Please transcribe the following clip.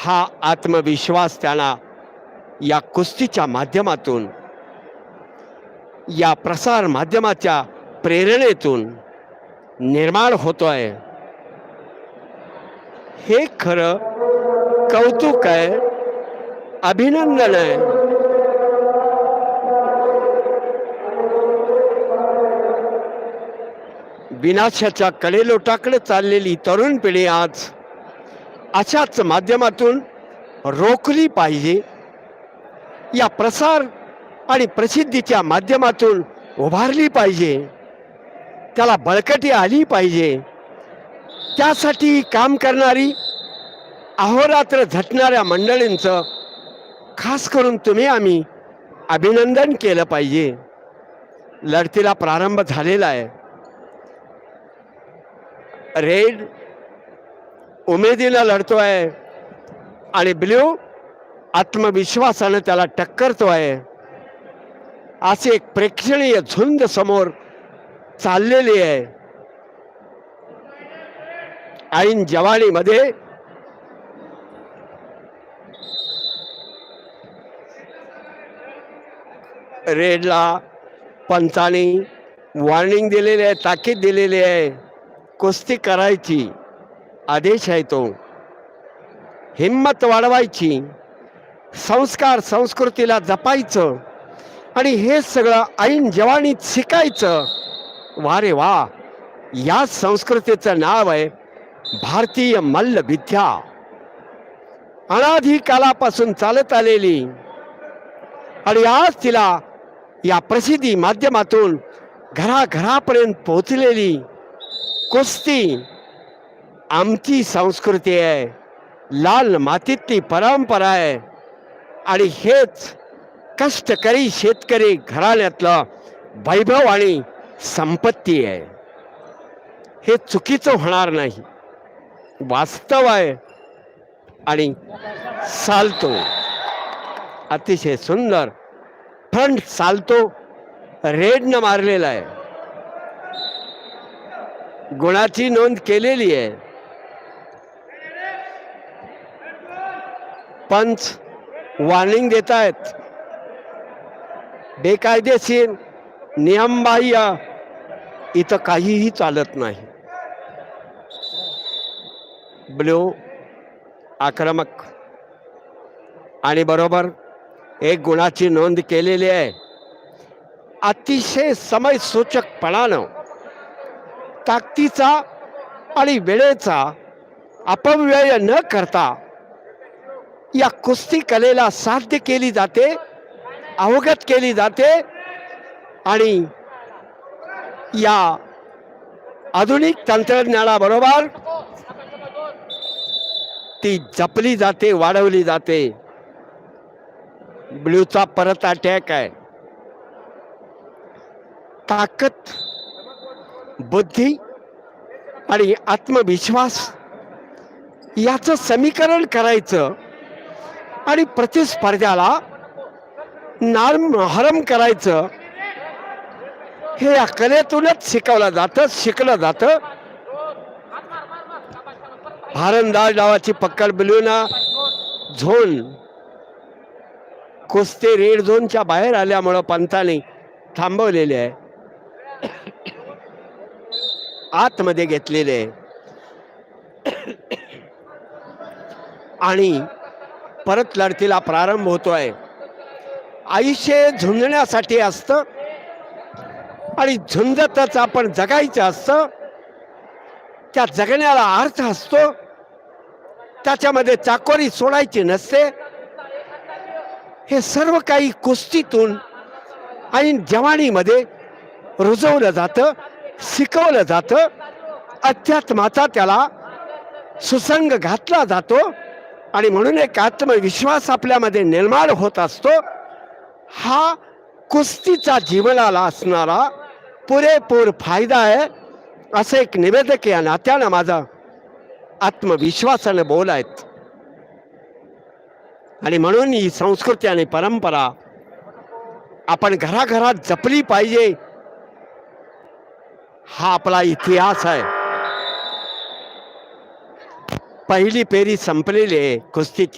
हा आत्मविश्वास त्यांना या कुस्तीच्या माध्यमातून या प्रसार माध्यमाच्या प्रेरणेतून निर्माण होतोय. हे खरं कौतुक आहे अभिनंदन आहे. विनाशाच्या कडेलोटाकडे चाललेली तरुण पिढी आज अशाच माध्यमातून रोखली पाहिजे. या प्रसार आणि प्रसिद्धीच्या माध्यमातून उभारली पाहिजे. त्याला बळकटी आली पाहिजे. त्यासाठी काम करणारी अहोरात्र झटणाऱ्या मंडळींचं खास करून तुम्ही आम्ही अभिनंदन केलं पाहिजे. लढतीला प्रारंभ झालेला आहे. रेड उमेदीला लढतो आहे. आणि ब्ल्यू आत्मविश्वासानं त्याला टक्करतो आहे. असे एक प्रेक्षणीय झुंज समोर चाललेली आहे. ऐन जवानीमध्ये रेडला पंचानी वॉर्निंग दिलेली आहे ताकीद दिलेली आहे. कुस्ती करायची. आदेश आहे तो. हिंमत वाढवायची संस्कार संस्कृतीला जपायचं आणि हे सगळं ऐन जवानीत शिकायचं. वा रे वा या संस्कृतीचं नाव आहे भारतीय मल्लविद्या. अनाधिकालापासून चालत आलेली आणि आज तिला या प्रसिद्धी माध्यमातून घराघरापर्यंत पोहोचलेली कुस्ती आमची संस्कृती आहे. लाल मातीतली परंपरा आहे. आणि हेच कष्टकरी शेतकरी घराण्यातलं वैभव आणि संपत्ती आहे. हे चुकीचं होणार नाही. वास्तव आहे. आणि चालतो. अतिशय सुंदर. फ्रंट चालतो. रेडनं मारलेला आहे. गुणाची नोंद केलेली आहे. पंच वॉर्निंग देत आहेत बेकायदेशीर नियमबाह्य इथं काहीही चालत नाही. ब्ल्यू आक्रमक. आणि बरोबर एक गुणाची नोंद केलेली आहे. अतिशय समयसूचकपणानं ताकदीचा आणि वेळेचा अपव्यय न करता या कुस्ती कलेला साध्य केली जाते अवगत केली जाते आणि या आधुनिक तंत्रज्ञानाबरोबर ती जपली जाते वाढवली जाते. ब्ल्यूचा परत अटॅक आहे. ताकद बुद्धी आणि आत्मविश्वास याचं समीकरण करायचं. आणि प्रतिस्पर्ध्याला नाम हरम करायचं. हे या कलेतूनच शिकवलं जातं शिकलं जातं. भारंदाज नावाची पक्कड बिलूना झोन. कुस्ते रेड झोनच्या बाहेर आल्यामुळं पंतांनी थांबवलेले आहे. आतमध्ये घेतलेले आहे. आणि परत लढतीला प्रारंभ होतो आहे आयुष्य झुंजण्यासाठी असतं आणि झुंजतच आपण जगायचं असतं. त्या जगण्याला अर्थ असतो. त्याच्यामध्ये चाकोरी सोडायची नसते. हे सर्व काही कुस्तीतून आणि जवानीमध्ये रुजवलं जातं शिकवलं जातं. अध्यात्माचा त्याला सुसंग घातला जातो. आणि म्हणून एक आत्मविश्वास आपल्यामध्ये निर्माण होत असतो. हा कुस्तीचा जीवनाला असणारा पुरेपूर फायदा आहे असं एक निवेदक या नात्यानं माझा आत्मविश्वासानं बोल आहेत आणि म्हणून ही संस्कृती आणि परंपरा आपण घराघरात जपली पाहिजे. हा आपला इतिहास आहे. पहिली फेरी संपलेली आहे कुस्तीची.